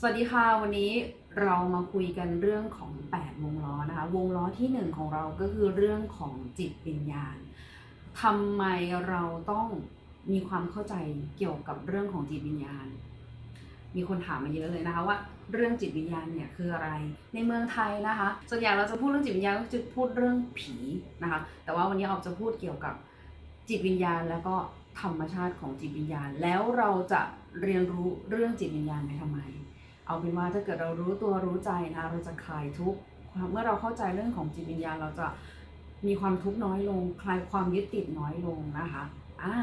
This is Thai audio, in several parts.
สวัสดีค่ะวันนี้เรามาคุยกันเรื่องของ 8 วงล้อนะคะ วงล้อที่ 1 ของเราก็คือเรื่องของจิตวิญญาณทำไมเราต้องมีความเข้าใจเกี่ยวกับเรื่องของจิตวิญญาณ มีคนถามมาเยอะเลยนะคะว่าเรื่องจิตวิญญาณเนี่ยคืออะไร ในเมืองไทยนะคะส่วนใหญ่เราจะพูดเรื่องจิตวิญญาณก็จะพูดเรื่องผีนะคะ แต่ว่าวันนี้ออกจะพูดเกี่ยวกับจิตวิญญาณแล้วก็ธรรมชาติของจิตวิญญาณ แล้วเราจะเรียนรู้เรื่องจิตวิญญาณไปทำไม เอาเป็นว่าถ้าเกิดเรารู้ตัวรู้ใจนะเราจะคลายทุกข์เมื่อเราเข้าใจเรื่องของจิตวิญญาณเราจะมีความทุกข์น้อยลง คลายความยึดติดน้อยลงนะคะอ่า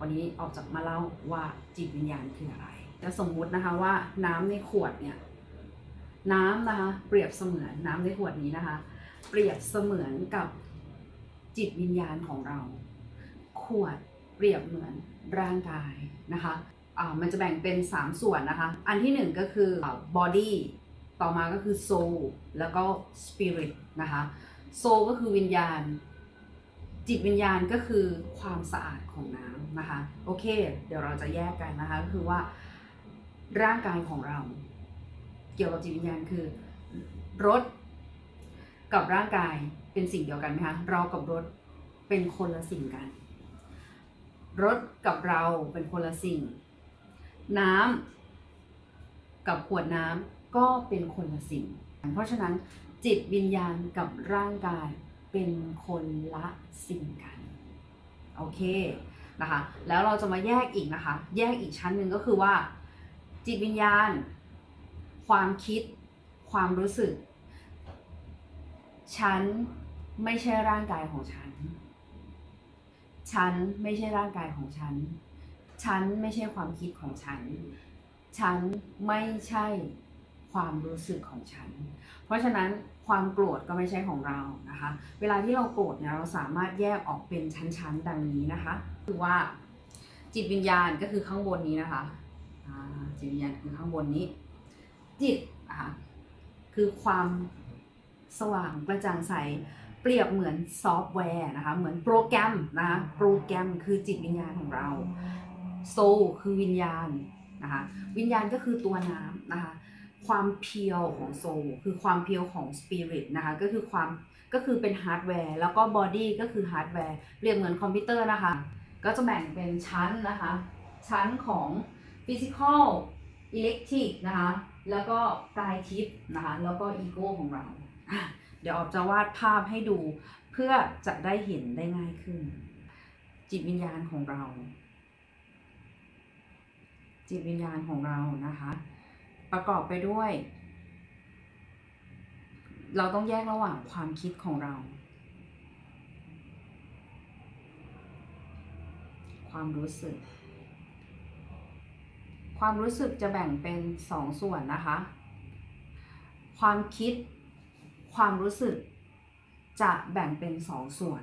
วันนี้ออกจากมาเล่าว่าจิตวิญญาณคืออะไรจะสมมุตินะคะว่าน้ำในขวดเนี่ยน้ำนะคะเปรียบเสมือนน้ำในขวดนี้นะคะ เปรียบเสมือนกับจิตวิญญาณของเรา ขวดเปรียบเหมือนร่างกายนะคะ มันจะแบ่งเป็น 3 ส่วนนะคะ อันที่ 1 ก็คือ body ต่อมาก็คือ soul แล้วก็ spirit นะคะ soul ก็คือวิญญาณ จิตวิญญาณก็คือความสะอาดของน้ำนะคะ โอเค เดี๋ยวเราจะแยกกันนะคะ ก็คือว่าร่างกายของเรา เกี่ยวกับจิตวิญญาณคือรถกับร่างกายเป็นสิ่งเดียวกันไหมคะ เรากับรถเป็นคนละสิ่งกัน รถกับเราเป็นคนละสิ่ง น้ำกับขวดน้ำก็เป็นคนละสิ่ง เพราะฉะนั้นจิตวิญญาณกับร่างกายเป็นคนละสิ่งกัน โอเคนะคะ แล้วเราจะมาแยกอีกนะคะ แยกอีกชั้นหนึ่งก็คือว่า จิตวิญญาณ ความคิด ความรู้สึก ฉันไม่ใช่ร่างกายของฉัน ฉันไม่ใช่ร่างกายของฉัน ฉันไม่ใช่ความคิดของฉัน ฉันไม่ใช่ความรู้สึกของฉัน เพราะฉะนั้นความโกรธก็ไม่ใช่ของเรานะคะ เวลาที่เราโกรธเนี่ยเราสามารถแยกออกเป็นชั้นๆดังนี้นะคะ คือว่าจิตวิญญาณก็คือข้างบนนี้นะคะจิตวิญญาณคือข้างบนนี้ จิตนะคะคือความสว่างกระจ่างใสเปรียบเหมือนซอฟต์แวร์นะคะ เหมือนโปรแกรมนะคะโปรแกรมคือจิตวิญญาณของเรา โซลคือวิญญาณนะคะวิญญาณก็คือตัวน้ำนะคะความเพียวของโซลคือความเพียวของสปิริตนะคะก็คือความก็คือเป็นฮาร์ดแวร์แล้วก็บอดี้ก็คือฮาร์ดแวร์เรียกเหมือนคอมพิวเตอร์นะคะ ก็จะแบ่งเป็นชั้นนะคะ ชั้นของฟิสิกอลอิเล็กทริกนะคะแล้วก็กายทิพย์นะคะแล้วก็อีโก้ของเรา เดี๋ยวออกจะวาดภาพให้ดูเพื่อจะได้เห็นได้ง่ายขึ้น จิตวิญญาณของเรา จิตวิญญาณของเรานะคะ ประกอบไปด้วย เราต้องแยกระหว่างความคิดของเรา ความรู้สึก ความรู้สึกจะแบ่งเป็นสองส่วนนะคะ ความคิด ความรู้สึกจะแบ่งเป็นสองส่วน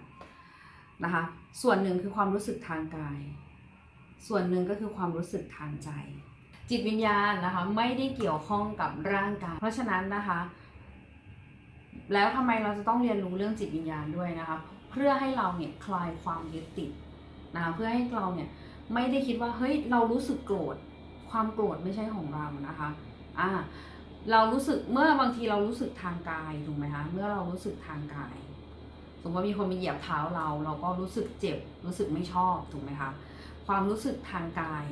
นะคะ ส่วนหนึ่งคือความรู้สึกทางกาย ส่วนหนึ่งก็คือความรู้สึกทางใจ จิตวิญญาณนะคะไม่ได้เกี่ยวข้องกับร่างกายเพราะฉะนั้นนะคะ แล้วทำไมเราจะต้องเรียนรู้เรื่องจิตวิญญาณด้วยนะคะเพื่อให้เราเนี่ยคลายความยึดติดนะคะเพื่อให้เราเนี่ยไม่ได้คิดว่าเฮ้ยเรารู้สึกโกรธความโกรธไม่ใช่ของเรานะคะอ่าเรารู้สึกเมื่อบางทีเรารู้สึกทางกายถูกไหมคะเมื่อเรารู้สึกทางกาย สมมติว่ามีคนมาเหยียบเท้าเรา เราก็รู้สึกเจ็บรู้สึกไม่ชอบถูกไหมคะ ความรู้สึกทางกาย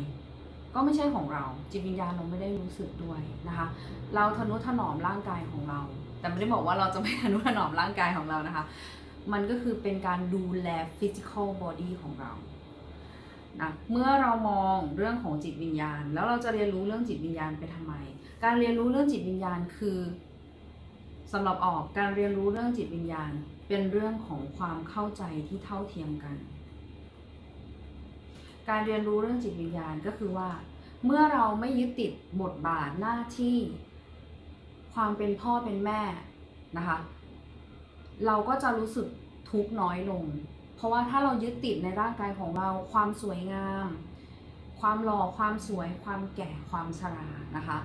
ก็ไม่ใช่ของเราจิตวิญญาณเราไม่ได้รู้สึกด้วยนะคะ เราทนุถนอมร่างกายของเรา แต่ไม่ได้บอกว่าเราจะไม่ทนุถนอมร่างกายของเรานะคะ มันก็คือเป็นการดูแล physical body ของเรานะเมื่อเรามองเรื่องของจิตวิญญาณ แล้วเราจะเรียนรู้เรื่องจิตวิญญาณไปทำไม การเรียนรู้เรื่องจิตวิญญาณคือสำหรับออกการเรียนรู้เรื่องจิตวิญญาณ เป็นเรื่องของความเข้าใจที่เท่าเทียมกัน การเรียนรู้เรื่องจิตวิญญาณก็คือว่า เมื่อเราไม่ยึดติดบทบาทหน้าที่ ความเป็นพ่อเป็นแม่นะคะ เราก็จะรู้สึกทุกข์น้อยลง เพราะว่าถ้าเรายึดติดในร่างกายของเราความสวยงาม ความหล่อความสวย ความแก่ความชรานะคะ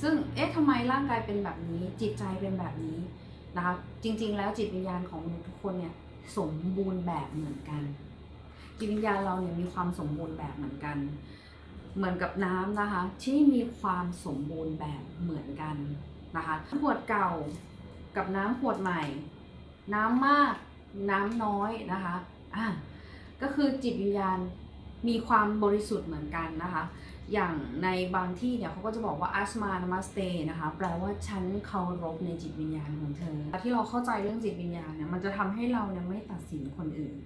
ซึ่งเอ๊ะทำไมร่างกายเป็นแบบนี้ จิตใจเป็นแบบนี้นะคะจริงๆแล้วจิตวิญญาณของมนุษย์ทุกคนเนี่ยสมบูรณ์แบบเหมือนกัน จิตวิญญาณเราเนี่ยมีความสมบูรณ์แบบเหมือนกัน เหมือนกับน้ำนะคะ ที่มีความสมบูรณ์แบบเหมือนกันนะคะขวดเก่ากับน้ำขวดใหม่ น้ำมากน้ำน้อยนะคะอะก็คือจิตวิญญาณมีความบริสุทธิ์เหมือนกันนะคะ อย่างในบางที่เนี่ยเขาก็จะบอกว่า asma namaste นะคะ แปลว่าฉันเคารพในจิตวิญญาณของเธอ ที่เราเข้าใจเรื่องจิตวิญญาณเนี่ย มันจะทำให้เราเนี่ยไม่ตัดสินคนอื่น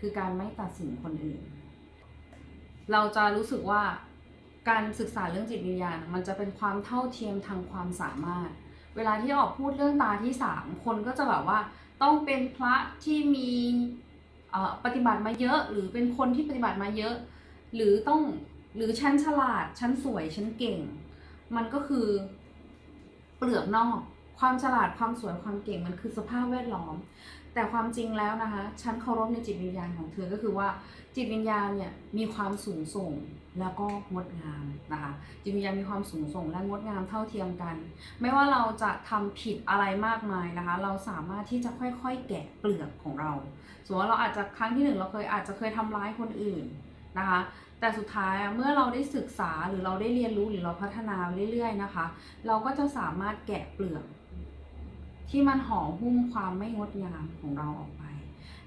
คือการไม่ตัดสินคนอื่น เราจะรู้สึกว่าการศึกษาเรื่องจิตวิญญาณ มันจะเป็นความเท่าเทียมทางความสามารถ เวลาที่ออกพูดเรื่องตาที่สามคนก็จะแบบว่าต้องเป็นพระที่มีปฏิบัติมาเยอะ หรือเป็นคนที่ปฏิบัติมาเยอะ หรือต้องหรือฉันฉลาดฉันสวยฉันเก่ง มันก็คือเปลือกนอก ความฉลาดความสวยความเก่งมันคือสภาพแวดล้อม แต่ความจริงแล้วนะคะฉันเคารพในจิตวิญญาณของเธอก็คือว่าจิตวิญญาณเนี่ยมีความสูงส่งแล้วก็งดงามนะคะจิตวิญญาณมีความสูงส่งและงดงามเท่าเทียมกัน ไม่ว่าเราจะทำผิดอะไรมากมายนะคะ เราสามารถที่จะค่อยๆ แกะเปลือกของเราสมมติว่าเราอาจจะครั้งที่หนึ่งเราเคยอาจจะเคยทำร้ายคนอื่นนะคะแต่สุดท้ายเมื่อเราได้ศึกษาหรือเราได้เรียนรู้หรือเราพัฒนาเรื่อยๆนะคะ เราก็จะสามารถแกะเปลือก ที่มันห่อหุ้มความไม่งดงามของเราออกไป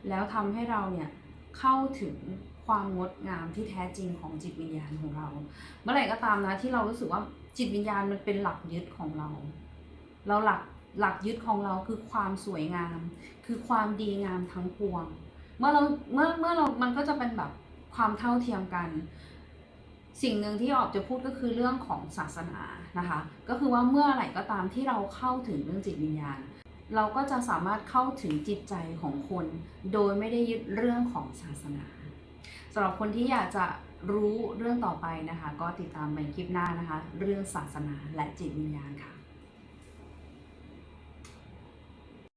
แล้วทำให้เราเนี่ยเข้าถึงความงดงามที่แท้จริงของจิตวิญญาณของเรา เมื่อไหร่ก็ตามนะที่เรารู้สึกว่าจิตวิญญาณมันเป็นหลักยึดของเรา เราหลักหลักยึดของเราคือความสวยงาม คือความดีงามทั้งปวง เมื่อเราเมื่อเมื่อเรามันก็จะเป็นแบบความเท่าเทียมกัน สิ่งหนึ่งที่ออกจะพูดก็คือเรื่องของศาสนานะคะ ก็คือว่าเมื่อไหร่ก็ตามที่เราเข้าถึงเรื่องจิตวิญญาณ เราก็จะสามารถเข้าถึงจิตใจของคน โดยไม่ได้ยึดเรื่องของศาสนาสำหรับคนที่อยากจะรู้เรื่องต่อไปนะคะ ก็ติดตามในคลิปหน้านะคะ เรื่องศาสนาและจิตวิญญาณค่ะ